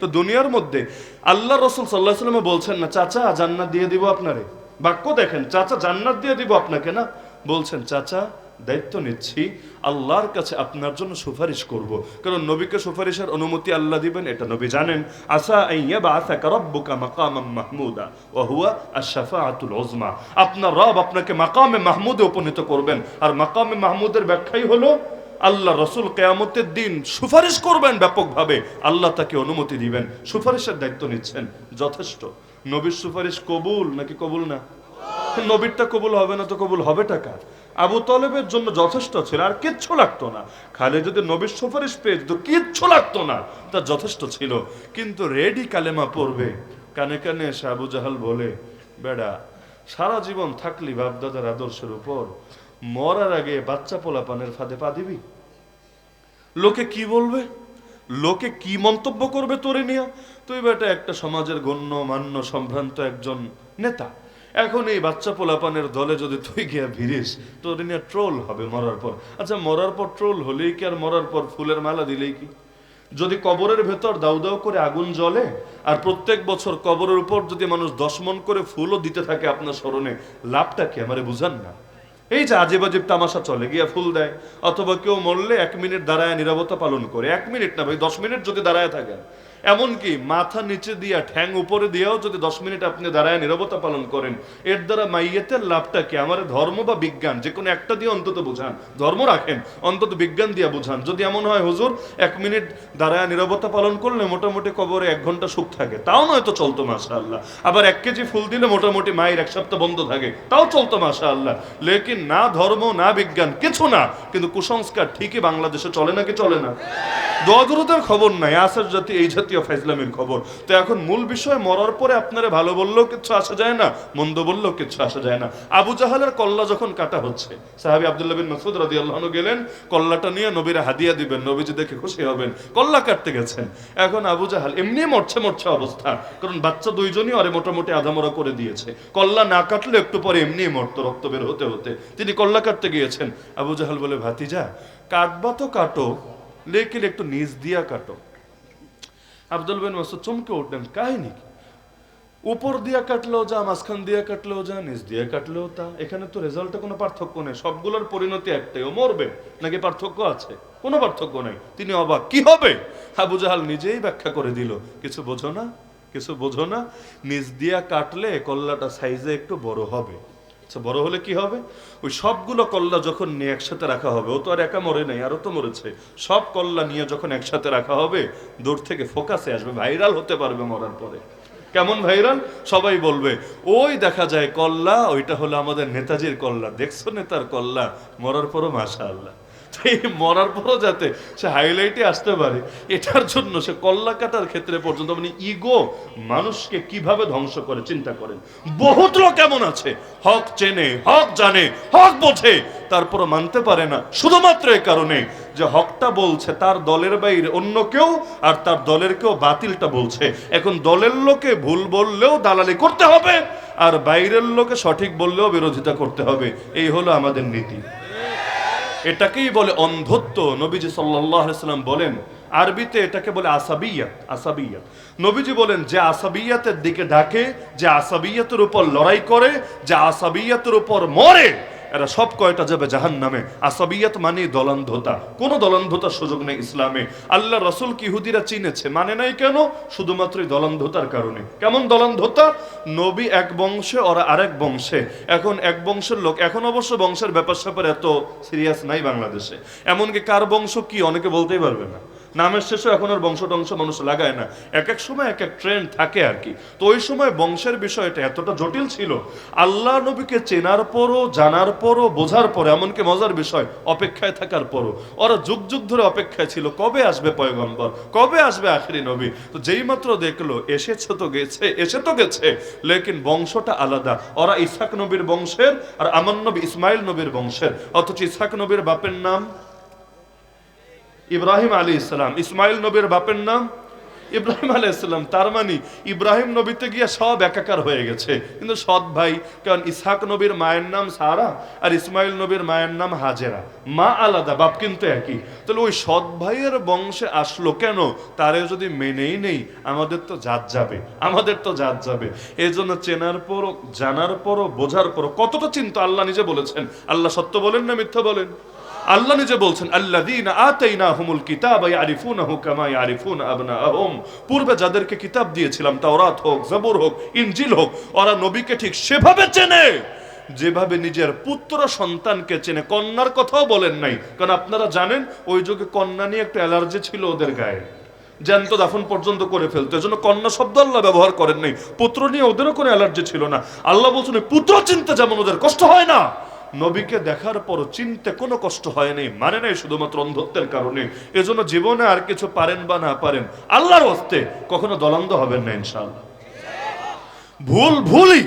তো দুনিয়ার মধ্যে আল্লাহ রসুল সাল্লাহ সাল্লামে বলছেন না, চাচা, জান্নাত দিয়ে দিব আপনারে। বাক্য দেখেন, চাচা, জান্নাত দিয়ে দিব আপনাকে না? বলছেন, চাচা, দায়িত্ব নিচ্ছি, আল্লাহর কাছে আপনার জন্য সুপারিশ করব। কারণ নবীকে সুপারিশের অনুমতি আল্লাহ দিবেন, এটা নবী জানেন। আপনার রব আপনাকে মাকামে মাহমুদে উপনীত করবেন। আর মাকামে মাহমুদের ব্যাখ্যাই হলো আল্লাহ রসুল কেয়ামতের দিন সুপারিশ করবেন ব্যাপকভাবে। আল্লাহ তাকে অনুমতি দিবেন। সুপারিশের দায়িত্ব নিচ্ছেন। যথেষ্ট। নবীর সুপারিশ কবুল নাকি কবুল না? নবীরটা কবুল হবে না তো কবুল হবে টাকা আবু তলেবের জন্য যথেষ্ট ছিল, আর কিচ্ছু লাগতো না। খালি যদি নবীর সুপারিশ পেয়ে যেত, কিচ্ছু লাগতো না। তা যথেষ্ট ছিল। কিন্তু রেডি কালেমা পড়বে। কানে কানে এসে আবু জাহাল বলে, বেড়া, সারা জীবন থাকলি বাপদাদার আদর্শের উপর। মরার আগে বাচ্চা পোলা পানের ফাঁদে পা দিবি? লোকে কি বলবে? লোকে কি মন্তব্য করবে তোরে নিয়ে? তুই বেটা একটা সমাজের গণ্য, মান্য, সম্ভ্রান্ত একজন নেতা। এখন এই বাচ্চা পোলাপানের দলে যদি তুই গিয়া ভিড়িস, তোর নিয়ে ট্রোল হবে মরার পর। আচ্ছা মরার পর ট্রোল হলেই কি আর মরার পর ফুলের মালা দিলেই কি? যদি কবরের ভেতর দাউ দাউ করে আগুন জ্বলে, আর প্রত্যেক বছর কবরের উপর যদি মানুষ দশ মন করে ফুলও দিতে থাকে আপনার স্মরণে, লাভটা কি আমারে বুঝান না? এই যে আজীব আজীব তামাশা চলে, গিয়া ফুল দেয়। অথবা কেউ মরলে এক মিনিট দাঁড়ায় নিরাপত্তা পালন করে। এক মিনিট না ভাই, দশ মিনিট যদি দাঁড়ায় থাকেন। এমনকি মাথা নিচে দিয়া, ঠ্যাং উপরে দিয়েও যদি দশ মিনিট আপনি দাঁড়ায় নিরবতা পালন করেন, এর দ্বারা মাইয়েতের লাভটা কি? আমার ধর্ম বা বিজ্ঞান, যে কোনো একটা দিয়ে অন্তত বোঝান। ধর্ম রাখেন, অন্তত বিজ্ঞান দিয়ে বোঝান। যদি এমন হয়, হুজুর, এক মিনিট দাঁড়ায় নিরবতা পালন করলে মোটামুটি কবরে এক ঘণ্টা সুখ থাকে। তাও নয়তো চলতো মাসা আল্লাহ আবার এক কেজি ফুল দিলে মোটামুটি মায়ের এক সপ্তাহ বন্ধ থাকে। তাও চলতো মাসা আল্লাহ লেকিন না ধর্ম, না বিজ্ঞান, কিছু না। কিন্তু কুসংস্কার ঠিকই বাংলাদেশে চলে নাকি চলে না? দোয়াদুরুদের খবর নাই, আসার জাতি এই জাতীয় ফাইজলামের খবর। তো এখন মূল বিষয়, মরার পরে আপনারা ভালো বললেও কিছু আসা যায় না, মন্দ বললেও কিছু আসা যায় না। আবু জাহালের কল্লা যখন কাটা হচ্ছে, সাহাবি আব্দুল্লাহ বিন মাসুদ রাদি আল্লাহ গেলেন, কল্লাটা নিয়ে নবীরা হাদিয়া দিবেন, নবীজি দেখে খুশি হবেন, কল্লা কাটতে গেছেন। এখন আবু জাহাল এমনি মরছে মরছে অবস্থা, কারণ বাচ্চা দুইজনই আরে মোটামুটি আধামরা করে দিয়েছে। কল্লা না কাটলে একটু পরে এমনি মরতো, রক্ত বের হতে হতে। তিনি কল্লা কাটতে গিয়েছেন। আবু জাহাল বলে, ভাতিজা, কাটবা তো কাটো, লেকিন একটু নিজ দিয়া কাটো। আব্দুল বিন মাসুদ চমকে উঠলেন, কাহিনী উপর দিয়া কাটলেও যা, মাঝখান দিয়া কাটলেও যা, নিচ দিয়া কাটলেও তা। এখানে তো রেজাল্টে কোনো পার্থক্য নেই। সবগুলোর পরিণতি একটাই, ও মরবে, নাকি পার্থক্য আছে? কোনো পার্থক্য নেই। তিনি অবাক, কি হবে? আবু জাহাল নিজেই ব্যাখ্যা করে দিল, কিছু বোঝো না, কিছু বোঝো না, নিচ দিয়া কাটলে কল্লাটা সাইজে একটু বড় হবে। আচ্ছা বড় হলে কি হবে? ওই সবগুলো কল্লা যখন নিয়ে একসাথে রাখা হবে, ও তো আর একা মরে নাই আরও তো মরেছে। সব কল্লা নিয়ে যখন একসাথে রাখা হবে, দূর থেকে ফোকাসে আসবে ভাইরাল হতে পারবে মরার পরে। কেমন ভাইরাল সবাই বলবে, ওই দেখা যায় কল্লা, ওইটা হলো আমাদের নেতাজির কল্লা, দেখছ নেতার কল্লা? মরার পরও মাশা আল্লাহ মরার পরও যাতে সে হাইলাইটে আসতে পারে, এটার জন্য সে কল্লা কাটার ক্ষেত্রে পর্যন্ত মানে ইগো মানুষকে কীভাবে ধ্বংস করে চিন্তা করেন। বহুত লোক এমন আছে, হক চেনে, হক জানে, হক বোঝে, তারপরও মানতে পারে না। শুধুমাত্র এই কারণে যে হকটা বলছে তার দলের বাইরে অন্য কেউ আর তার দলের কেউ বাতিলটা বলছে। এখন দলের লোকে ভুল বললেও দালালি করতে হবে, আর বাইরের লোকে সঠিক বললেও বিরোধিতা করতে হবে। এই হলো আমাদের নীতি। এটাকেই বলে অন্ধত্ব। নবীজি সাল্লাম বলেন, আরবিতে এটাকে বলে আসাবিয়াত আসাবিয়াত। নবীজি বলেন, যে আসাবিয়াতের দিকে ডাকে, যে আসাবিয়াতের উপর লড়াই করে, যে আসাবিয়াতের উপর মরে এরা সব কয়টা যাবে জাহান নামে আসাবিয়াত মানে দলান্ধতা। কোনো দলান্ধতার সুযোগ নেই ইসলামে। আল্লাহ রসুল কি ইহুদিরা চিনেছে? মানে নাই কেন? শুধুমাত্র দলান্ধতার কারণে। কেমন দলান্ধতা? নবী এক বংশে, ওরা আরেক বংশে। এখন এক বংশের লোক, এখন অবশ্য বংশের ব্যাপার স্যাপার এত সিরিয়াস নাই বাংলাদেশে। এমনকি কার বংশ কি, অনেকে বলতেই পারবে না। নামের শেষে এখন আর বংশ টংশ মানুষ লাগায় না। এক এক সময় এক এক ট্রেন্ড থাকে আর কি। তো ওই সময় বংশের বিষয়টা এতটা জটিল ছিল, আল্লাহ নবীকে চেনার পরও, জানার পরও, বোঝার পরে এমনকি মজার বিষয়, অপেক্ষায় থাকার পরও। ওরা যুগ যুগ ধরে অপেক্ষায় ছিল, কবে আসবে পয়গম্বর? কবে আসবে আখেরি নবী? তো যেই মাত্র দেখল, এসেছে তো গেছে, এসে তো গেছে, লেকিন বংশটা আলাদা। ওরা ইসাক নবীর বংশের আর আমার নবী ইসমাইল নবীর বংশের। অথচ ইসাক নবীর বাপের নাম ইব্রাহিম আলী ইসলাম ইসমাইল নবীর বাপের নাম ইব্রাহিম আলাইসাল্লাম তার মানে ইব্রাহিম নবীতে গিয়ে সব একাকার হয়ে গেছে। কিন্তু সৎ ভাই, কারণ ইসহাক নবীর মায়ের নাম সারা আর ইসমাইল নবীর মায়ের নাম হাজেরা। মা আলাদা, বাপ কিন্তু একই। তাহলে ওই সৎ ভাইয়ের বংশে আসলো কেন? তারে যদি মেনেই নেই, আমাদের তো জাত যাবে। আমাদের তো জাত যাবে। এই জন্য চেনার পর, জানার পরও বোঝার পরও কতটা চিন্তা আল্লাহ নিজে বলেছেন। আল্লাহ সত্য বলেন না মিথ্যা বলেন? আল্লাহ নিজে বলছেন, আল্লাযীনা আতাইনাহুমুল কিতাবা ইয়ারিফুনাহু কামা ইয়ারিফুনা আবনাআহুম। পূর্বে যাদেরকে কিতাব দিয়েছিলাম, তাওরাত হোক, জবুর হোক, ইনজিল হোক, ওরা নবীকে ঠিক সেভাবে চেনে। যেভাবে নিজের পুত্র সন্তানকে চেনে, কন্যার কথাও বলেন নাই। কারণ আপনারা জানেন, ওই যুগে কন্যা নিয়ে একটা অ্যালার্জি ছিল ওদের গায়ে। জ্যান্ত দাফন পর্যন্ত করে ফেলতো, এজন্য কন্যা শব্দ আল্লাহ ব্যবহার করেন নাই। পুত্র নিয়ে ওদেরও কোনো অ্যালার্জি ছিল না। আল্লাহ বলছেন পুত্র চিন্তা যেমন ওদের কষ্ট হয় না নবীকে দেখার পরও চিনতে কোনো কষ্ট হয় নাই মানে নাই শুধুমাত্র অন্ধত্বের কারণে। এজন্য জীবনে আর কিছু পারেন বা না পারেন, আল্লাহর হস্তে কখনো দলান্দ হবেন না ইনশাআল্লাহ। ভুল ভুলই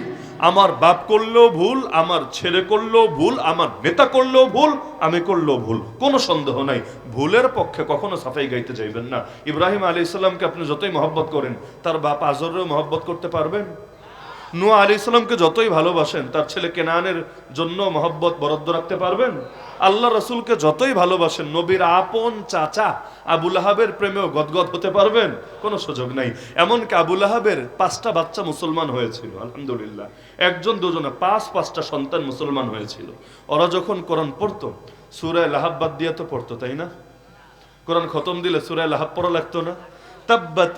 আমার বাপ করলেও ভুল, আমার ছেলে করলেও ভুল, আমার নেতা করলেও ভুল, আমি করলেও ভুল, কোনো সন্দেহ নাই। ভুলের পক্ষে কখনো সাফাই গাইতে যাইবেন না। ইব্রাহিম আলী ইসলামকে আপনি যতই মহব্বত করেন, তার বাপ আজরেও মহব্বত করতে পারবেন? নুয়া আলী ইসলামকে যতই ভালোবাসেন, তার ছেলে কেনানের জন্য মহব্বত বরাদ্দ রাখতে পারবেন? আল্লাহ রসুলকে যতই ভালোবাসেন, নবীর আপন চাচা আবুল আহাবের প্রেমেও গদগদ হতে পারবেন? কোনো সুযোগ নাই। এমনকি আবুল আহাবের পাঁচটা বাচ্চা মুসলমান হয়েছিল, আলহামদুলিল্লাহ। একজন, দুজনে পাঁচ, পাঁচটা সন্তান মুসলমান হয়েছিল। ওরা যখন কোরআন পড়তো সুরায় লাহাব বাদ দিয়ে তো পড়তো, তাই না? কোরআন খতম দিলে সুরায় লাহাব পড়া লাগতো না? তাব্বাত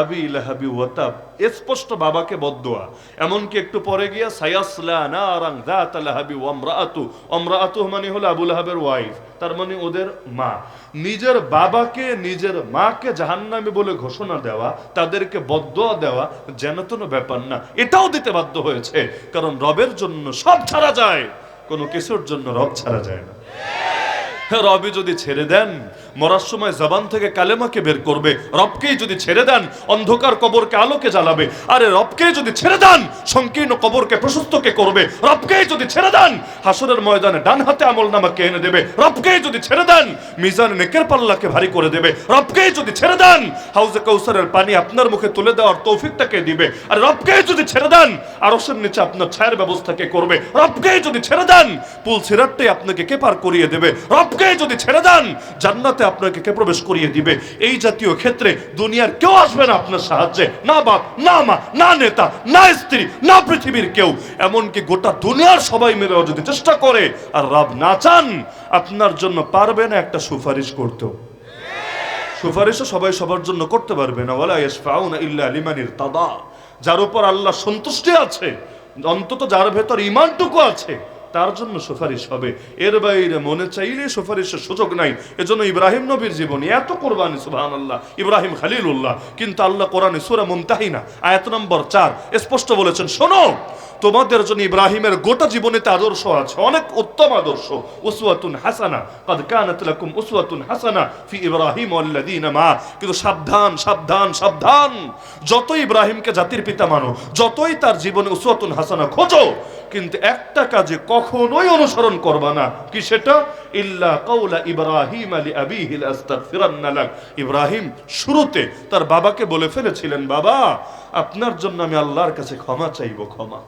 আবি লাহাবি ওয়াতাব স্পষ্ট বাবাকে বদদোয়া। এমনকি একটু পরে গিয়া সায়াসলা নারাং যাত লাহাবি ওয়ামরাআতু ওমরাআতু মানে হলো আবু লাহাবের ওয়াইফ, তার মানে ওদের মা। নিজের বাবাকে নিজের মাকে জাহান্নামে বলে ঘোষণা দেওয়া, তাদেরকে বদদোয়া দেওয়া যেন কোনো ব্যাপার না। এটাও দিতে বাধ্য হয়েছে, কারণ রবের জন্য সব ছাড়া যায়, কোনো কিছুর জন্য রব ছাড়া যায় না। রবি যদি ছেড়ে দেন, মরার সময় জবান থেকে কালেমাকে বের করবে, রবকেই যদি ছেড়ে দেন, অন্ধকার কবরকে আলোকে জ্বালাবে। আরে রবকেই যদি ছেড়ে দেন, সংকীর্ণ কবরকে প্রশস্তকে করবে? রবকেই যদি ছেড়ে দেন, হাসরের ময়দানে ডান হাতে আমল নামাকে এনে দেবে? রবকেই যদি ছেড়ে দেন, মিজান নেকের পাল্লাকে ভারী করে দেবে? রবকেই যদি ছেড়ে দেন, হাউজে কৌসারের পানি আপনার মুখে তুলে দেওয়ার তৌফিকটাকে দিবে? আর রবকেই যদি ছেড়ে দেন, আরশের নিচে আপনার ছায়ের ব্যবস্থাকে করবে? রবকেই যদি ছেড়ে দেন, পুল সিরাতটাই আপনাকে কে পার করিয়ে দেবে? রবকে যদি ছেড়ে দেন, জান্নাতে আপনাকে কে প্রবেশ করিয়ে দিবে? এই জাতীয় ক্ষেত্রে দুনিয়ার কেউ আসবে না আপনার সাহায্যে। না বাপ, না মা, না নেতা, না স্ত্রী, না পৃথিবীর কেউ। এমনকি গোটা দুনিয়ার সবাই মিলেও যদি চেষ্টা করে আর রব না চান, আপনার জন্য পারবে না একটা সুপারিশ করতেও। সুপারিশও সবাই সবার জন্য করতে পারবে না। ওয়ালা ইয়াশফাউনা ইল্লা লিমানির তাদা যার উপর আল্লাহ সন্তুষ্টি আছে, অন্তত যার ভেতর ইমানটুকু আছে তার জন্য সুপারিশ হবে। এর বাইরে মনে চাইলে সুপারিশের সুযোগ নাই। এজন্য ইব্রাহিম নবীর জীবনী এত কোরবানি সুহান আল্লাহ ইব্রাহিম খালিলুল্লাহ। কিন্তু আল্লাহ কোরআন সুরা মুমতাহিনা আয়াত নম্বর চার, স্পষ্ট বলেছেন, শোনো, তোমাদের জন্য ইব্রাহিমের গোটা জীবনে আদর্শ আছে, অনেক উত্তম আদর্শ। উসওয়াতুন হাসানা, কদ কানাত লাকুম উসওয়াতুন হাসানা ফি ইব্রাহিম ওয়াল্লাযিনা মা। কিন্তু সাবধান সাবধান সাবধান। যত ইব্রাহিমকে জাতির পিতা মানো, যতই তার জীবনে উসওয়াতুন হাসানা খোঁজো কিন্তু একটা কাজে কখনোই অনুসরণ করবা না। কি সেটা? ইল্লা কাউলা ইব্রাহিম আলী আবিহিল আস্তাগফিরান্নালাক ইব্রাহিম শুরুতে তার বাবাকে বলে ফেলেছিলেন, বাবা, আপনার জন্য আমি আল্লাহর কাছে ক্ষমা চাইব, ক্ষমা।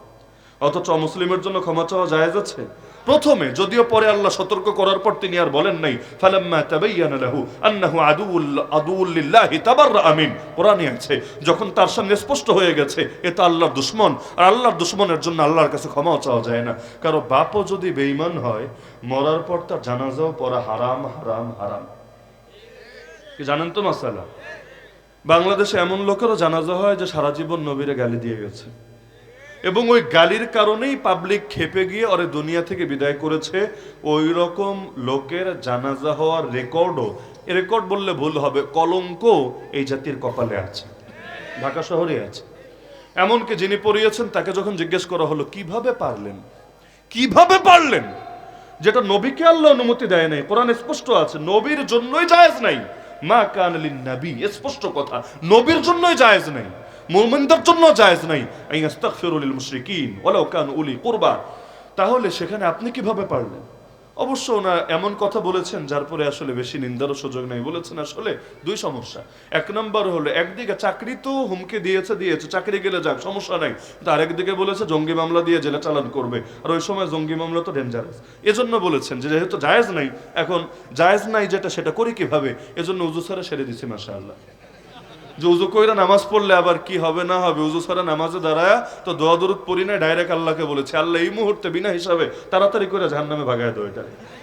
অথচ মুসলিমের জন্য ক্ষমা চাওয়া জায়েজ আছে? প্রথমে, যদিও পরে আল্লাহ সতর্ক করার পর তিনি আর বলেন নাই, ফালাম্মা তাবাইয়ানা লাহু আন্নাহু আদুউল আদুউল লিল্লাহি তাবাররা আমিন। কোরআনে আছে, যখন তার সামনে স্পষ্ট হয়ে গেছে, এ এটা আল্লাহর দুশমন, আর আল্লাহর দুশমনের জন্য আল্লাহর কাছে ক্ষমাও চাওয়া যায় না। কারও বাপও যদি বেঈমান হয়, মরার পর তার জানাজাও পড়া হারাম হারাম হারাম। কি জানেন তো মাসালা? বাংলাদেশে এমন লোকেরও জানাজা হয় যে সারা জীবন নবীরে গালি দিয়ে গেছে। এবং ওই গালির কারণেই পাবলিক খেপে গিয়ে ওরে দুনিয়া থেকে বিদায় করেছে। ওই রকম লোকের জানাজা হওয়ার রেকর্ডও রেকর্ড বললে ভুল হবে, কলঙ্ক এই জাতির কপালে আছে। ঢাকা শহরে আছে। এমনকি যিনি পড়িয়েছেন, তাকে যখন জিজ্ঞেস করা হলো, কীভাবে পারলেন? কীভাবে পারলেন? যেটা নবীকে আল্লাহ অনুমতি দেয় নাই। কোরআন স্পষ্ট আছে, নবীর জন্যই জায়েজ নাই। মা কান লিন নবী স্পষ্ট কথা। নবীর জন্যই জায়েজ নাই। মুমিনদের জন্য জায়েজ নাই। আই মুশরিকিন ওয়ালাউ কানু উলি কুরবা। তাহলে সেখানে আপনি কীভাবে পারলেন? অবশ্য ওনার এমন কথা বলেছেন, যার পরে আসলে বেশি নিন্দারও সুযোগ নেই। বলেছেন আসলে দুই সমস্যা। এক নম্বর হলো, একদিকে চাকরি তো হুমকি দিয়েছে দিয়েছে, চাকরি গেলে যাক, সমস্যা নাই। কিন্তু আরেকদিকে বলেছে, জঙ্গি মামলা দিয়ে জেলে চালান করবে। আর ওই সময় জঙ্গি মামলা তো ডেঞ্জারাস এজন্য বলেছেন যে, যেহেতু জায়েজ নাই, এখন জায়েজ নাই যেটা, সেটা করি কীভাবে? এজন্য উজু সারা সেরে দিছি মাসা আল্লাহ যে উজু কইরা নামাজ পড়লে আবার কি হবে, না হবে, উজু ছাড়া নামাজে দাঁড়ায় তো দোয়া দরুদ পড়ি না ডাইরেক্ট আল্লাহকে বলেছে। আল্লাহ এই মুহূর্তে বিনা হিসাবে তাড়াতাড়ি করে জাহান নামে ভাগায় দেয় এটা।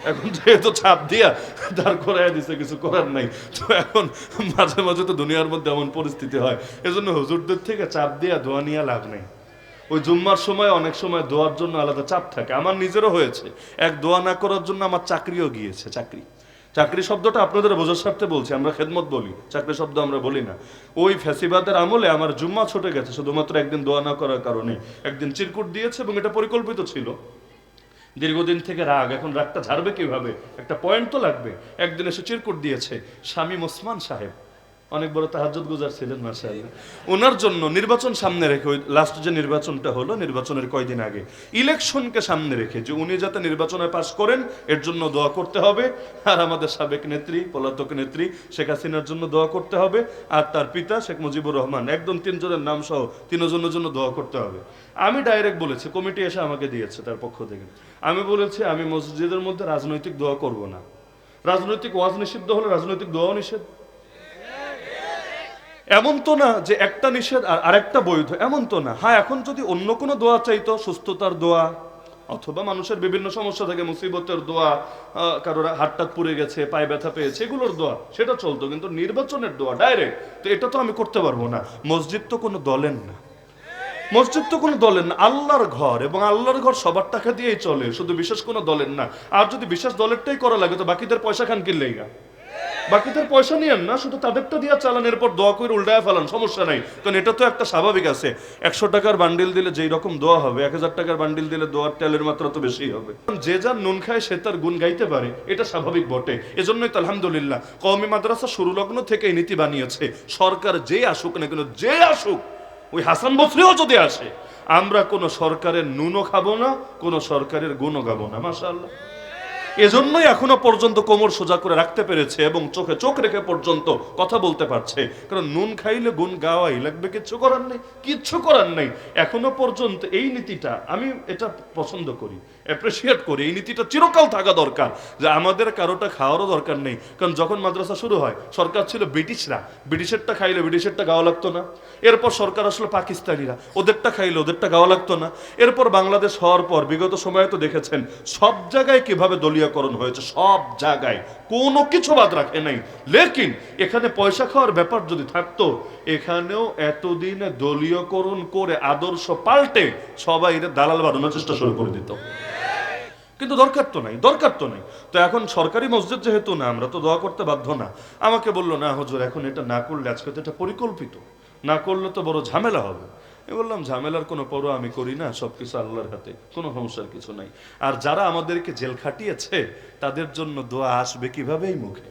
এখন যেহেতু ছাপ দিয়া দাঁড় করাই দিছে, কিছু করার নাই। তো এখন মাঝে মাঝে তো দুনিয়ার মধ্যে এমন পরিস্থিতি হয়। এজন্য হুজুরদের থেকে চাপ দিয়া দোয়া নিয়ে লাভ নেই। ওই জুম্মার সময় অনেক সময় দোয়ার জন্য আলাদা চাপ থাকে। আমার নিজেরও হয়েছে। এক দোয়া না করার জন্য আমার চাকরিও গিয়েছে, চাকরি। চাকরি শব্দটা আপনাদের বোঝার স্বার্থে বলছি, আমরা খেদমত বলি, চাকরি শব্দ আমরা বলি না। ওই ফ্যাসিবাদের আমলে আমার জুম্মা ছুটে গেছে, শুধুমাত্র একদিন দোয়া না করার কারণে। একদিন চিরকুট দিয়েছে এবং এটা পরিকল্পিত ছিল। দীর্ঘদিন থেকে রাগ, এখন রাগটা ঝাড়বে কীভাবে? একটা পয়েন্ট তো লাগবে। একদিন এসে চিরকুট দিয়েছে স্বামী ওসমান সাহেব। অনেক বড় তাহাজ্জুদ গুজার ছিলেন মার্শাল্লাহ ওনার জন্য নির্বাচন সামনে রেখে ওই লাস্ট যে নির্বাচনটা হলো, নির্বাচনের কয়দিন আগে, ইলেকশনকে সামনে রেখে যে উনি যাতে নির্বাচনে পাশ করেন, এর জন্য দোয়া করতে হবে। আর আমাদের সাবেক নেত্রী, পলাতক নেত্রী, শেখ হাসিনার জন্য দোয়া করতে হবে। আর তার পিতা, শেখ মুজিবুর রহমান, একদম তিনজনের নাম সহ তিনজনের জন্য দোয়া করতে হবে। আমি ডাইরেক্ট বলেছি, কমিটি এসে আমাকে দিয়েছে তার পক্ষ থেকে। আমি বলেছি, আমি মসজিদের মধ্যে রাজনৈতিক দোয়া করব না। রাজনৈতিক ওয়াজ নিষিদ্ধ হলে রাজনৈতিক দোয়াও নিষেধ। এমন তো না যে একটা নিষেধ আর আরেকটা বৈধ, এমন তো না। হ্যাঁ এখন যদি অন্য কোনো দোয়া চাইতো, সুস্থতার দোয়া, অথবা মানুষের বিভিন্ন সমস্যা থাকে মুসিবতের দোয়া কারোর হাতটাত পুড়ে গেছে, পায়ে ব্যথা পেয়েছে, এগুলোর দোয়া, সেটা চলতো, কিন্তু নির্বাচনের দোয়া ডাইরেক্ট তো এটা তো আমি করতে পারব না। মসজিদ তো কোনো দলের না। মসজিদ তো কোনো দলের না, আল্লাহর ঘর, এবং আল্লাহর ঘর সবার টাকা দিয়েই চলে, শুধু বিশেষ কোনো দলের না। আর যদি বিশেষ দলেরটাই করা লাগে, তো বাকিদের পয়সা খান কিনলেই গা। বাকিদের পয়সা নিয়েন না, শুধু তাদেরটা দিয়ে চালান, এরপর দোয়া করে উল্টায় ফেলান, সমস্যা নাই। কারণ এটা তো একটা স্বাভাবিক আছে। একশো টাকার বান্ডিল দিলে যেই রকম দোয়া হবে, এক হাজার টাকার বান্ডিল দিলে দোয়ার তেলের মাত্রা তো বেশি হবে। যে যার নুন খায়, সে তার গুণ গাইতে পারে, এটা স্বাভাবিক বটে। এজন্যই তো আলহামদুলিল্লাহ, কওমি মাদ্রাসা শুরু লগ্ন থেকে এই নীতি বানিয়েছে। সরকার যে আসুক না কেন, যে আসুক, ওই হাসান বসরিও যদি আসে, আমরা কোনো সরকারের নুনও খাব না, কোনো সরকারের গুণও গাবো না, মাশাআল্লাহ। এজন্যই এখনও পর্যন্ত কোমর সোজা করে রাখতে পেরেছে এবং চোখে চোখ রেখে পর্যন্ত কথা বলতে পারছে। কারণ নুন খাইলে গুণ গাওয়াই লাগবে, কিচ্ছু করার নেই, কিচ্ছু করার নেই। এখনও পর্যন্ত এই নীতিটা আমি এটা পছন্দ করি অ্যাপ্রিসিয়েট করি। এই নীতিটা চিরকাল থাকা দরকার, যে আমাদের কারোটা খাওয়ারও দরকার নেই। কারণ যখন মাদ্রাসা শুরু হয়, সরকার ছিল ব্রিটিশরা। ব্রিটিশেরটা খাইলে ব্রিটিশেরটা গাওয়া লাগতো না। এরপর সরকার আসলো পাকিস্তানিরা। ওদেরটা খাইলে ওদেরটা গাওয়া লাগতো না। এরপর বাংলাদেশ হওয়ার পর, বিগত সময়ে তো দেখেছেন, সব জায়গায় কীভাবে দলীয়করণ হয়েছে সব জায়গায়। কোনো কিছু বাদ রাখে নাই। লেকিন এখানে পয়সা খাওয়ার ব্যাপার যদি থাকতো, এখানেও এতদিনে দলীয়করণ করে আদর্শ পাল্টে সবাই দালাল বানানোর চেষ্টা শুরু করে দিত। কিন্তু দরকার তো নাই, দরকার তো নাই। তো এখন সরকারি মসজিদ যেহেতু না, আমরা তো দোয়া করতে বাধ্য না। আমাকে বলল, না হুজুর, এখন এটা না করলে আজকে তো এটা পরিকল্পিত। না করলে তো বড় ঝামেলা হবে। আমি বললাম, ঝামেলার কোনো পরোয়া আমি করি না সব কিছু আল্লাহর হাতে, কোনো সমস্যার কিছু নাই। আর যারা আমাদেরকে জেল খাটিয়েছে, তাদের জন্য দোয়া আসবে কীভাবে এই মুখে?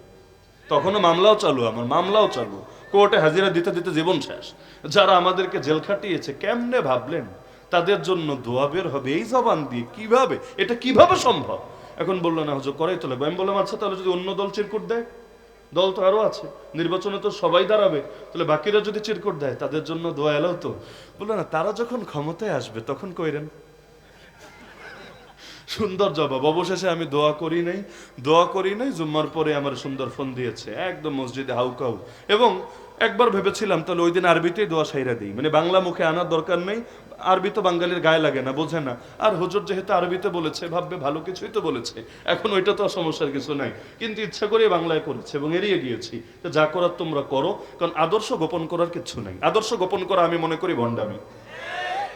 তখনও মামলাও চালু, আমার মামলাও চালু। কোর্টে হাজিরা দিতে দিতে জীবন শেষ। যারা আমাদেরকে জেল খাটিয়েছে, কেমনে ভাবলেন? তাদের জন্য দোয়া বের হবে, এই জবান দিয়ে কীভাবে? এটা কীভাবে সম্ভব? এখন বলল, না হুজুর, করাই তোলে আমি বললাম আচ্ছা তাহলে যদি অন্য দল চিরকুট দেয়? দল তো আরও আছে, নির্বাচনে তো সবাই দাঁড়াবে। তাহলে বাকিরা যদি চিরকুট দেয়, তাদের জন্য দোয়া এলাও তো। বলল, না, তারা যখন ক্ষমতায় আসবে, তখন কইরেন। সুন্দর জবাব। অবশেষে আমি দোয়া করি নাই, দোয়া করি নাই, জুম্মার পরে আমার সুন্দর ফোন দিয়েছে, একদম মসজিদে হাউকাউ এবং একবার ভেবেছিলাম, তাহলে ওই দিন আরবিতেই দোয়া সাইরা দিই। মানে বাংলা মুখে আনার দরকার নেই আরবি তো বাঙালির গায়ে লাগে না বোঝে না। আর হুজুর যেহেতু আরবিতে বলেছে, ভাববে ভালো কিছুই তো বলেছে। এখন ওইটা তো সমস্যার কিছু নাই। কিন্তু ইচ্ছা করে বাংলায় করেছে এবং এড়িয়ে গিয়েছি। যা করার তোমরা করো, কারণ আদর্শ গোপন করার কিছু নাই। আদর্শ গোপন করা আমি মনে করি ভণ্ডামি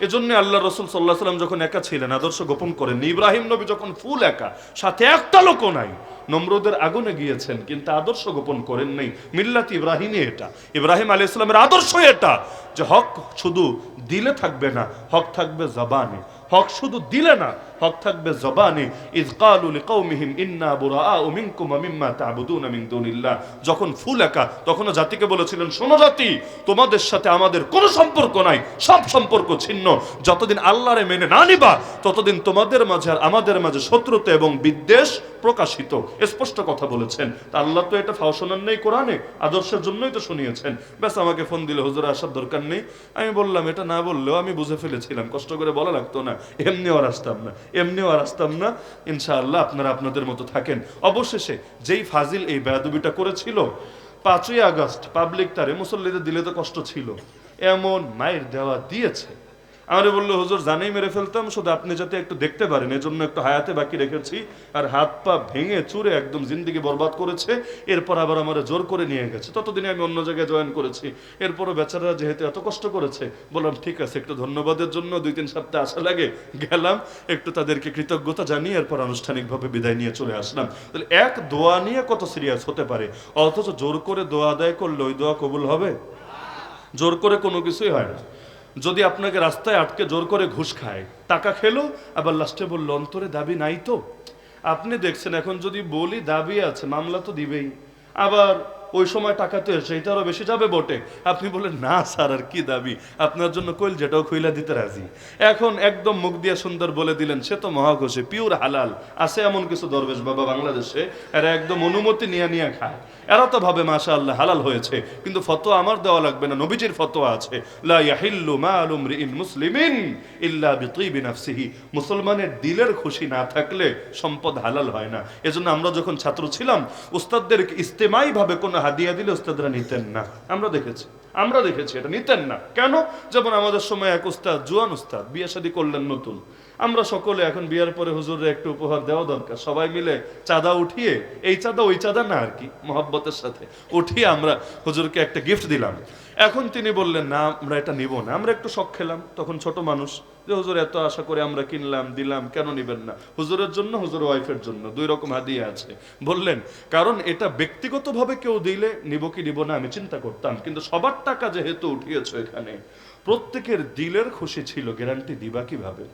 এজন্য আল্লাহ রসুল সাল্লাহ সাল্লাম যখন একা ছিলেন, আদর্শ গোপন করেন ইব্রাহিম নবী যখন ফুল একা, সাথে একটা লোকও নাই। নম্রদের আগুনে গিয়েছেন, কিন্তু আদর্শ গোপন করেন নাই মিল্লাত ইব্রাহিমই এটা। ইব্রাহিম আলী ইসলামের আদর্শ এটা যে হক শুধু দিলে থাকবে না, হক থাকবে জবানে। হক শুধু দিলে না, হক থাকবে জবানে। ইজ কালু লিকাউমিহিম ইন্না বুরাআউ মিনকুম মিম্মা তা'বুদুনা মিন দুনিল্লাহ। যখন ফুল একা তখন জাতিকে বলেছিলেন, শোনো জাতি, তোমাদের সাথে আমাদের কোনো সম্পর্ক নাই, সব সম্পর্ক ছিন্ন। যতদিন আল্লাহরে মেনে না নিবা, ততদিন তোমাদের মাঝে আর আমাদের মাঝে শত্রুতা এবং বিদ্বেষ প্রকাশিত। স্পষ্ট কথা বলেছেন। তা আল্লাহ তো এটা ফাও নেই কোরআনে, আদর্শের জন্যই তো শুনিয়েছেন। ব্যাস, আমাকে ফোন দিলে, হুজুর আসার দরকার নেই? আমি বললাম, এটা না বললেও আমি বুঝে ফেলেছিলাম, কষ্ট করে বলা লাগতো না। এমনিও আর আসতাম না এমনিও আর আসতাম না। ইনশাআল্লাহ আপনারা আপনাদের মতো থাকেন। অবশেষে যেই ফাজিল এই বেয়াদুবিটা করেছিল, পাঁচই আগস্ট পাবলিক তারে মুসল্লিদের দিলে তো কষ্ট ছিল। এমন মায়ের দেওয়া দিয়েছে। আমারে বলল, হুজুর, জানেই মেরে ফেলতাম, শুধু আপনি যাতে একটু দেখতে পারেন, এজন্য একটু হায়াতে বাকি রেখেছি, আর হাত পা ভেঙে চুরে একদম জিন্দিগি বরবাদ করেছে, এরপর আবার আমার জোর করে নিয়ে গেছে। ততদিনে আমি অন্য জায়গায় জয়েন করেছি। এরপরও বেচারা যেহেতু এত কষ্ট করেছে, বললাম, ঠিক আছে, একটু ধন্যবাদের জন্য দুই তিন সপ্তাহ আসা লাগে, গেলাম, একটু তাদেরকে কৃতজ্ঞতা জানিয়ে এরপর আনুষ্ঠানিকভাবে বিদায় নিয়ে চলে আসলাম। তাহলে এক দোয়া নিয়ে কত সিরিয়াস হতে পারে? অথচ জোর করে দোয়া আদায় করলে ওই দোয়া কবুল হবে? জোর করে কোনো কিছুই হয় না। যদি আপনাকে রাস্তায় আটকে জোর করে ঘুষ খায়, টাকা খেলো, আবার লাস্টে বলল, অন্তরে দাবি নাই তো? আপনি দেখছেন, এখন যদি বলি, দাবি আছে, মামলা তো দিবেই। আবার ওই সময় টাকা তো এসে এটা আরও বেশি যাবে বটে। আপনি বলেন না স্যার, আর কি দাবি? আপনার জন্য কইল যেটাও খুইলা দিতে রাজি। এখন একদম মুখ দিয়ে সুন্দর বলে দিলেন, সে তো মহাঘোষে, পিওর হালাল। আছে এমন কিছু দরবেশ বাবা বাংলাদেশে, এরা একদম অনুমতি নিয়ে নিয়ে খায়। এরা তো ভাবে মাশা আল্লাহ হালাল হয়েছে, কিন্তু ফতোয়া আমার দেওয়া লাগবে না, নবীজির ফতোয়া আছে। মুসলমানের দিলের খুশি না থাকলে সম্পদ হালাল হয় না। এজন্য আমরা যখন ছাত্র ছিলাম, উস্তাদদেরকে ইস্তেমাই ভাবে কোনো হাদিয়া দিলে উস্তাদরা নিতেন না। আমরা দেখেছি। আমরা দেখেছি এটা। নিতেন না। কেন? যেমন আমাদের সময় এক উস্তাদ, জুয়ান উস্তাদ, বিয়ে শাদী করলেন নতুন। আমরা সকলে এখন বিয়ার পরে হুজুরে একটু উপহার দেওয়া দরকার। সবাই মিলে চাঁদা উঠিয়ে, এই চাঁদা ওই চাঁদা না আর কি, মহাব্বতের সাথে উঠিয়ে আমরা হুজুরকে একটা গিফট দিলাম। এখন তিনি বললেন, না, আমরা এটা নিব না। আমরা একটু শখ খেলাম, তখন ছোট মানুষ, যে হুজুর, এত আশা করে আমরা কিনলাম, দিলাম, কেন নিবেন না? হুজুরের জন্য, হুজুর ওয়াইফের জন্য, দুই রকম হাদিয়া আছে। বললেন, কারণ এটা ব্যক্তিগতভাবে কেউ দিলে নিব কি নিব না, আমি চিন্তা করতাম, কিন্তু সবার টাকা যেহেতু উঠিয়েছো এখানে, প্রত্যেকের দিলের খুশি ছিল, গ্যারান্টি দিবা কীভাবে?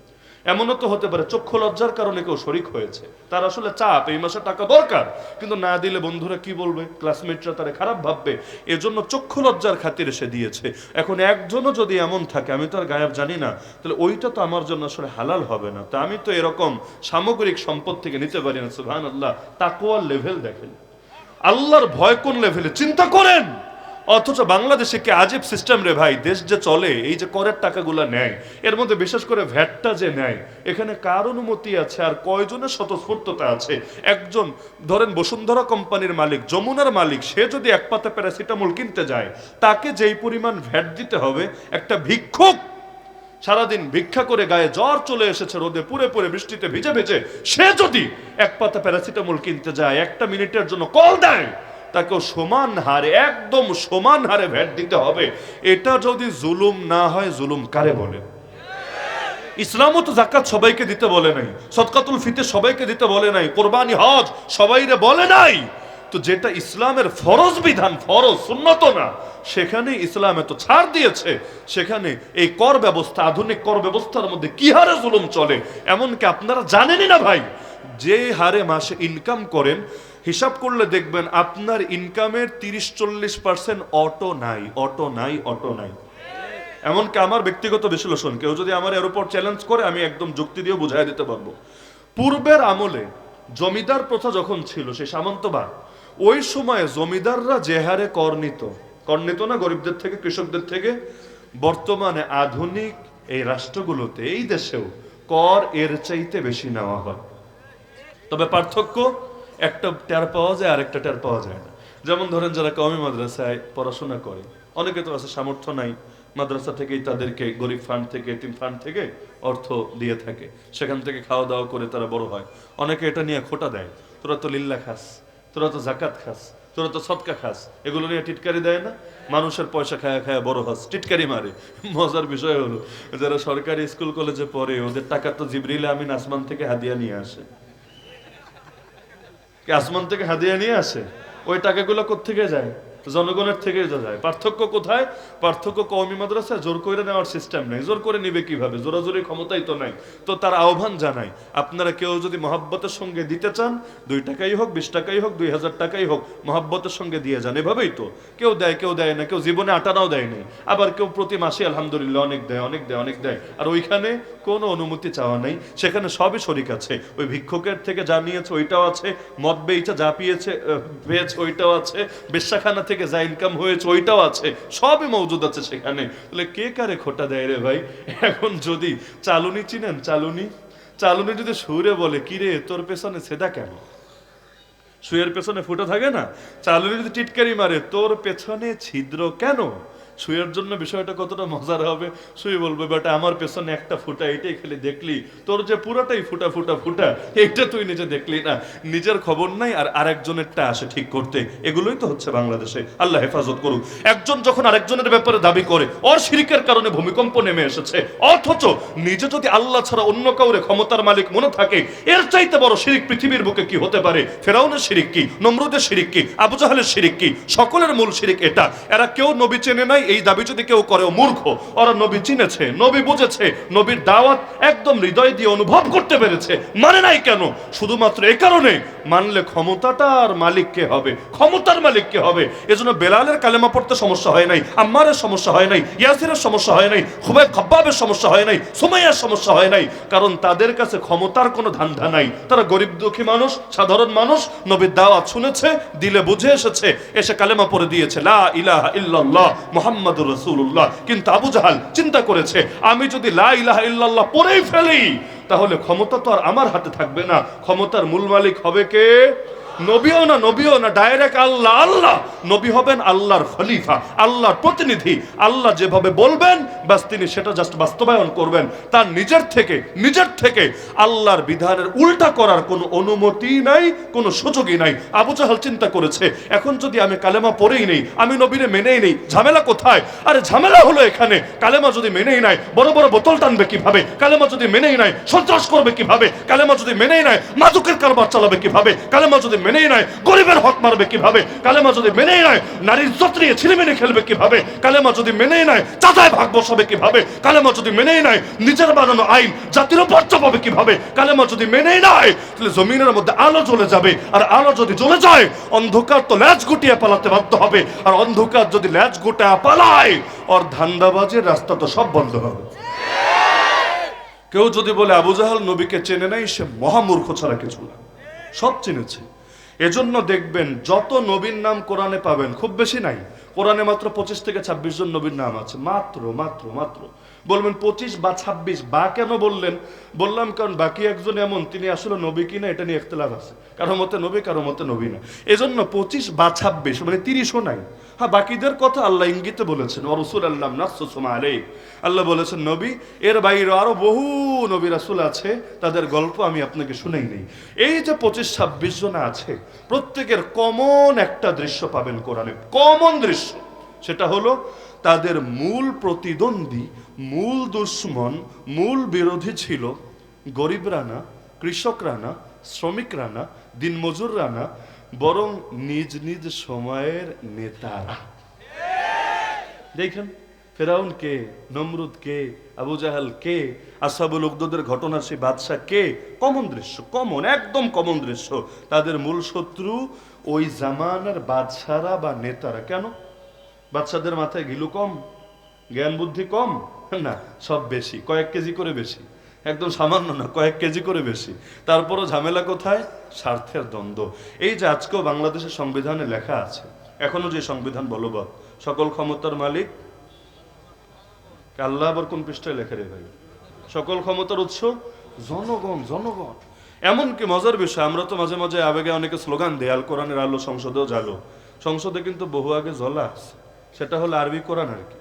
এমনও তো হতে পারে, চক্ষু লজ্জার কারণে কেউ শরিক হয়েছে। তার আসলে চাপ, এই মাসে টাকা দরকার। কিন্তু না দিলে বন্ধুরা কি বলবে? ক্লাসমেটরা তারা খারাপ ভাববে। এজন্য চক্ষু লজ্জার খাতিরে সে দিয়েছে। এখন একজনও যদি এমন থাকে, আমি তো আর গায়েব জানি না, তাহলে ওইটা তো আমার জন্য আসলে হালাল হবে না। তা আমি তো এরকম সামগ্রিক সম্পদ থেকে নিতে পারি না সুহান আল্লাহ তাকুয়ার লেভেল দেখেন। আল্লাহর ভয় কোন লেভেলে চিন্তা করেন! অথচ বাংলাদেশে কি আজীব সিস্টেম রে ভাই? দেশ যে চলে, এই যে করের টাকাগুলো নেয়, এর মধ্যে বিশেষ করে ভ্যাটটা যে নেয়, এখানে কার অনুমতি আছে আর কয়জনের স্বতঃস্ফূর্ততা আছে? একজন, ধরেন বসুন্ধরা কোম্পানির মালিক, যমুনার মালিক, সে যদি এক পাতা প্যারাসিটামল কিনতে যায়, তাকে যেই পরিমাণ ভ্যাট দিতে হবে, একটা ভিক্ষুক সারাদিন ভিক্ষা করে গায়ে জ্বর চলে এসেছে, রোদে পুরে পুরে বৃষ্টিতে ভিজে ভিজে, সে যদি এক পাতা প্যারাসিটামল কিনতে যায়, একটা মিনিটের জন্য কল দেয় তাকেও সমান হারে, একদম সমান হারে ভ্যাট দিতে হবে। এটা যদি জুলুম না হয়, জুলুম কারে বলে? ইসলামও তো জাকাত সবাইকে দিতে বলে নাই, সদকাতুল ফিতে সবাইকে দিতে বলে নাই, কোরবানি, হজ সবাইরে বলে নাই। তো যেটা ইসলামের ফরজ বিধান, ফরজ, সুন্নত না, সেখানে ইসলাম এত ছাড় দিয়েছে, সেখানে এই কর ব্যবস্থা, আধুনিক কর ব্যবস্থার মধ্যে কি হারে জুলুম চলে? এমনকি আপনারা জানেনই না ভাই, যে হারে মাসে ইনকাম করেন হিসাব করলে দেখবেন আপনার ইনকামের তিরিশ চল্লিশ পার্সেন্ট অটো নাই অটো নাই অটো নাই। এমনকি আমার ব্যক্তিগত বিশ্লেষণ, কেউ যদি আমার এর উপর চ্যালেঞ্জ করে, আমি একদম যুক্তি দিয়ে বুঝাই দিতে পারব। পূর্বের আমলে জমিদার প্রথা যখন ছিল সেই সামন্তবাদ ওই সময়ে জমিদাররা যে হারে কর নিত কর নিত না গরিবদের থেকে, কৃষকদের থেকে, বর্তমানে আধুনিক এই রাষ্ট্রগুলোতে, এই দেশেও কর এর চাইতে বেশি নেওয়া হয়। তবে পার্থক্য একটা টের পাওয়া যায় আর একটা টের পাওয়া যায় না। যেমন ধরেন যারা কমি মাদ্রাসায় পড়াশোনা করে, অনেকে তো আছে সামর্থ্য নাই, মাদ্রাসা থেকেই তাদেরকে গরিব ফান্ড থেকে, এতিম ফান্ড থেকে অর্থ দিয়ে থাকে। সেখান থেকে খাওয়া দাওয়া করে তারা বড় হয়। অনেকে এটা নিয়ে খোটা দেয়, তোরা তো লিল্লা খাস, তোরা তো জাকাত খাস, তোরা তো সৎকা খাস। এগুলো নিয়ে টিটকারি দেয় না? মানুষের পয়সা খায়া খায়া বড় হাস, টিটকারি মারে। মজার বিষয় হলো, যারা সরকারি স্কুল কলেজে পড়ে, ওদের টাকা তো জিবরিল আমিন আসমান থেকে হাদিয়া নিয়ে আসে। আসমান থেকে হাদিয়া নিয়ে আসে ওই টাকাগুলো কোথেকে যায়? জনগণের থেকে যায়। পার্থক্য কোথায়? পার্থক্য কওমি মাদ্রাসায় জোর করে নেওয়ার সিস্টেম নেই। জোর করে নিবে কীভাবে? জোরাজোরি ক্ষমতাই তো নাই। তো তার আহ্বান জানাই, আপনারা কেউ যদি মহাব্বতের সঙ্গে দিতে চান, দুই টাকাই হোক, বিশ টাকাই হোক, দুই হাজার টাকাই হোক, মহাব্বতের সঙ্গে দিয়ে যান। এভাবেই তো। কেউ দেয় কেউ দেয় না, কেউ জীবনে আটানাও দেয় নাই। আবার কেউ প্রতি মাসে আলহামদুলিল্লাহ অনেক দেয় অনেক দেয় অনেক দেয়। আর ওইখানে কোনো অনুমতি চাওয়া নেই। সেখানে সবই শরিক আছে। ওই ভিক্ষুকের থেকে যা নিয়েছে ওইটাও আছে, মদ বেইচা যা পিয়েছে পেয়েছে ওইটাও আছে। বেশ্যাখানা থেকে যা ইনকাম হয়েছে, ওইটাও আছে, সবই মজুদ আছে সেখানে। তাহলে কে কারে খোটা দেয় রে ভাই? এখন যদি চালুনি চিনেন, চালুনি? চালুনি যদি সুরে বলে কিরে তোর পেছনে সেদা কেন? সুয়ের পেছনে ফুটো থাকে না? চালুনি যদি টিটকারি মারে, তোর পেছনে ছিদ্র কেন? শুয়ের জন্য বিষয়টা কতটা মজার হবে? শুয়ে বলবে, বেটা, আমার পেছনে একটা ফুটা এটাই খেলে দেখলি। তোর যে পুরাটাই ফুটা ফুটা ফুটা, এইটা তুই নিজে দেখলি না। নিজের খবর নাই আর আরেকজনেরটা আসে ঠিক করতে। এগুলোই তো হচ্ছে বাংলাদেশে। আল্লাহ হেফাজত করুক। একজন যখন আরেকজনের ব্যাপারে দাবি করে অর শিরিকের কারণে ভূমিকম্প নেমে এসেছে। অথচ নিজে যদি আল্লাহ ছাড়া অন্য কাউরে ক্ষমতার মালিক মনে থাকে, এর চাইতে বড় শিরিক পৃথিবীর বুকে কি হতে পারে? ফেরাউনের শিরিক কি? নমরুদের শিরিক কি? আবু জাহালের শিরিক কি? সকলের মূল শিরিক এটা। এরা কেউ নবী চেনে নাই এই দাবি যদি কেউ করে মূর্খ। ওরা নবী চিনেছে, নবী বুঝেছে, নবীর দাওয়াত একদম হৃদয় দিয়ে অনুভব করতে পেরেছে। মানে নাই কেন? শুধুমাত্র এ কারণে মানলে ক্ষমতাটার মালিক কে হবে? ক্ষমতার মালিক কে হবে? এজন্য বেলালের কালেমা পড়তে সমস্যা হয় নাই, আম্মারের সমস্যা হয় নাই, ইয়াসিরের সমস্যা হয় নাই খুবই খাব্বাবের সমস্যা হয় নাই, সুমাইয়ার সমস্যা হয় নাই। কারণ তাদের কাছে ক্ষমতার কোনো ধান্দা নাই। তারা গরিব দুঃখী মানুষ, সাধারণ মানুষ, নবীর দাওয়াত শুনেছে, দিলে বুঝে এসেছে, এসে কালেমা পড়ে দিয়েছে, লা ইলাহা ইল্লাল্লাহ মুহাম্মাদুর রাসূলুল্লাহ। কিন্তু আবু জাহাল চিন্তা করেছে, আমি যদি লা ইলাহা ইল্লাল্লাহ পড়েই ফেলি, তাহলে ক্ষমতা তো আর আমার হাতে থাকবে না। ক্ষমতার মূল মালিক হবে কে? নবীও না নবীও না ডাইরেক্ট আল্লাহ আল্লাহ। নবী হবেন আল্লাহর খলিফা, আল্লাহর প্রতিনিধি। আল্লাহ যেভাবে বলবেন বাস তিনি সেটা জাস্ট বাস্তবায়ন করবেন। তার নিজের থেকে নিজের থেকে আল্লাহর বিধানের উল্টা করার কোনো অনুমতি নাই, কোনো সুযোগই নাই। আবু জাহাল চিন্তা করেছে, এখন যদি আমি কালেমা পড়েই নেই, আমি নবীরে মেনেই নেই, ঝামেলা কোথায়? আরে ঝামেলা হলো এখানে। কালেমা যদি মেনেই নাই বড় বড় বোতল টানবে কীভাবে? কালেমা যদি মেনেই নাই সন্ত্রাস করবে কীভাবে? কালেমা যদি মেনেই নাই মাদকের কারবার চালাবে কীভাবে? কালেমা যদি মেনেই নাই। গরিবের হক মারবে কীভাবে? কালেমা যদি মেনেই নাই, নারীর যত নিয়ে ছিলেমেনে খেলবে কীভাবে? কালেমা যদি মেনেই নাই, চাঁদায় ভাগ বসাবে কীভাবে? কালেমা যদি মেনেই নাই, নিজের বানানো আইন জাতির উপর চাপাবে কীভাবে? কালেমা যদি মেনেই নাই, তাহলে জমিনের মধ্যে আলো জ্বলে যাবে। আর আলো যদি জ্বলে যায়, অন্ধকার তো ল্যাজ গুটিয়ে পালাতে বাধ্য হবে। আর অন্ধকার যদি ল্যাজ গুটিয়ে পালায়, ওর ধান্দাবাজের রাস্তা তো সব বন্ধ হবে। কেউ যদি বলে, আবু জাহাল নবীকে চেনে নাই, সে মহামূর্খ ছাড়া কিছু না। সব চিনেছে। এজন্য দেখবেন যত নবীর নাম কোরআনে পাবেন খুব বেশি নাই। কোরআনে মাত্র পঁচিশ থেকে ছাব্বিশ জন নবীর নাম আছে। মাত্র মাত্র মাত্র। বলবেন, পঁচিশ বা ছাব্বিশ, বা কেন বললেন? বললাম, কারণ বাকি একজন এমন, তিনি আসলে নবী কিনা এটা নিয়ে একতলাফ আছে। কারও মতে নবী, কারও মতে নবী না। এজন্য পঁচিশ বা ছাব্বিশ মানে তিরিশও নাই। হ্যাঁ বাকিদের কথা আল্লাহ ইঙ্গিতে বলেছেন ও রসুল আল্লাহ নাসুমা আলে আল্লাহ বলেছেন, নবী, এর বাইরে আরও বহু নবী রাসুল আছে, তাদের গল্প আমি আপনাকে শুনেই নেই। এই যে পঁচিশ, ছাব্বিশ জন আছে, প্রত্যেকের কমন একটা দৃশ্য পাবেন কোরআনে। কমন দৃশ্য। সেটা হলো তাদের মূল প্রতিদ্বন্দ্বী, মূল দুশ্মন, মূল বিরোধী ছিল গরিবরা না কৃষকরা না শ্রমিকরা না দিনমজুররা না বরং নিজ নিজ সময়ের নেতারা। দেখেন, ফেরাউন কে, নমরুদ কে, আবু জাহাল কে আসাবুল উকদদের ঘটনা সেই বাদশাহ কে? কমন দৃশ্য, কমন, একদম কমন দৃশ্য। তাদের মূল শত্রু ওই জামানার বাদশারা বা নেতারা। কেন? বাচ্চাদের মাথায় গিলু কম, জ্ঞান বুদ্ধি কম? না, সব বেশি, কয়েক কেজি করে বেশি। একদম সামান্য না, কয়েক কেজি করে বেশি। তারপরও ঝামেলা কোথায়? স্বার্থের দ্বন্দ্ব। এই যে আজকেও বাংলাদেশের সংবিধানে লেখা আছে, এখনও যে সংবিধান বলবৎ, সকল ক্ষমতার মালিক, আল্লাহ আবার কোন পৃষ্ঠায় লেখা রে ভাই? সকল ক্ষমতার উৎস? জনগণ জনগণ। এমনকি মজার বিষয়, আমরা তো মাঝে মাঝে আবেগে অনেকে স্লোগান দেয় আল কোরআনের আলো সংসদেও জালো সংসদে কিন্তু বহু আগে জ্বলা আছে সেটা হলো আরবি কোরআন আর কি।